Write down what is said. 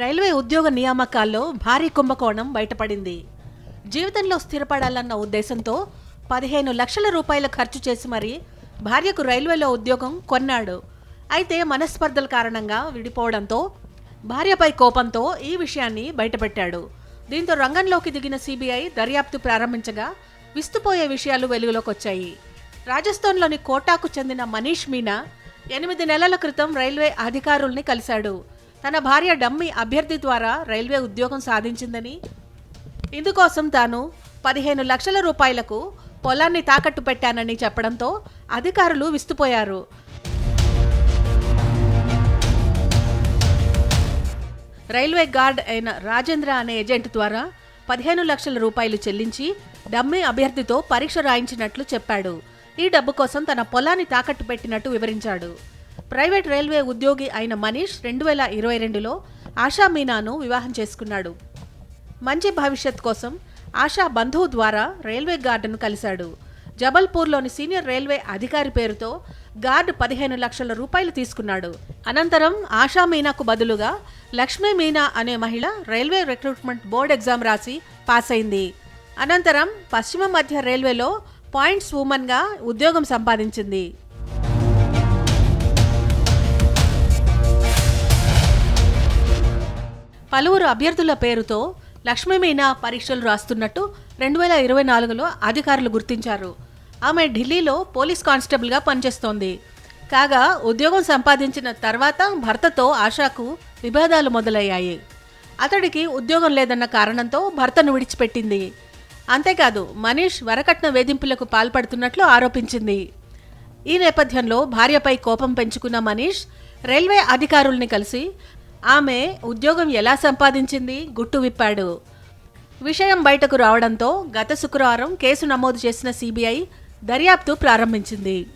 Railway ఉద్యోగ నియామకాల్లో భారీ కుంభకోణం బయటపడింది. జీవితంలో స్థిరపడాలన్న ఉద్దేశంతో పదిహేను లక్షల రూపాయలు ఖర్చు చేసి మరీ భార్యకు రైల్వేలో ఉద్యోగం కొన్నాడు. అయితే మనస్పర్ధల కారణంగా విడిపోవడంతో భార్యపై కోపంతో ఈ విషయాన్ని బయటపెట్టాడు. దీంతో రంగంలోకి దిగిన సిబిఐ దర్యాప్తు ప్రారంభించగా విస్తుపోయే విషయాలు వెలుగులోకి వచ్చాయి రాజస్థాన్లోని కోటాకు చెందిన మనీష్ మీనా ఎనిమిది నెలల క్రితం రైల్వే అధికారుల్ని కలిశాడు. తన భార్య డమ్మి అభ్యర్థి ద్వారా రైల్వే ఉద్యోగం సాధించిందని ఇందుకోసం తాను పదిహేను లక్షల రూపాయలకు పొలాన్ని తాకట్టు పెట్టానని చెప్పడంతో అధికారులు విస్తుపోయారు. రైల్వే గార్డ్ అయిన రాజేంద్ర అనే ఏజెంట్ ద్వారా పదిహేను లక్షల రూపాయలు చెల్లించి డమ్మీ అభ్యర్థితో పరీక్ష రాయించినట్లు చెప్పాడు. ఈ డబ్బు కోసం తన పొలాన్ని తాకట్టు పెట్టినట్టు వివరించాడు. ప్రైవేట్ రైల్వే ఉద్యోగి అయిన మనీష్ రెండు వేల ఇరవై రెండులో ఆశా మీనాను వివాహం చేసుకున్నాడు. మంచి భవిష్యత్ కోసం ఆశా బంధువు ద్వారా రైల్వే గార్డును కలిశాడు. జబల్పూర్లోని సీనియర్ రైల్వే అధికారి పేరుతో గార్డు పదిహేను లక్షల రూపాయలు తీసుకున్నాడు. అనంతరం ఆశా మీనాకు బదులుగా లక్ష్మీ మీనా అనే మహిళ రైల్వే రిక్రూట్మెంట్ బోర్డ్ ఎగ్జామ్ రాసి పాస్ అయింది. అనంతరం పశ్చిమ మధ్య రైల్వేలో పాయింట్స్ ఉమెన్గా ఉద్యోగం సంపాదించింది. పలువురు అభ్యర్థుల పేరుతో లక్ష్మీ మీనా పరీక్షలు రాస్తున్నట్టు రెండు వేల ఇరవై నాలుగులో అధికారులు గుర్తించారు. ఆమె ఢిల్లీలో పోలీస్ కానిస్టేబుల్గా పనిచేస్తోంది. కాగా ఉద్యోగం సంపాదించిన తర్వాత భర్తతో ఆశాకు విభేదాలు మొదలయ్యాయి. అతడికి ఉద్యోగం లేదన్న కారణంతో భర్తను విడిచిపెట్టింది. అంతేకాదు మనీష్ వరకట్న వేధింపులకు పాల్పడుతున్నట్లు ఆరోపించింది. ఈ నేపథ్యంలో భార్యపై కోపం పెంచుకున్న మనీష్ రైల్వే అధికారుల్ని కలిసి ఆమె ఉద్యోగం ఎలా సంపాదించింది? గుట్టు విప్పాడు. విషయం బయటకు రావడంతో గత శుక్రవారం కేసు నమోదు చేసిన సిబిఐ దర్యాప్తు ప్రారంభించింది.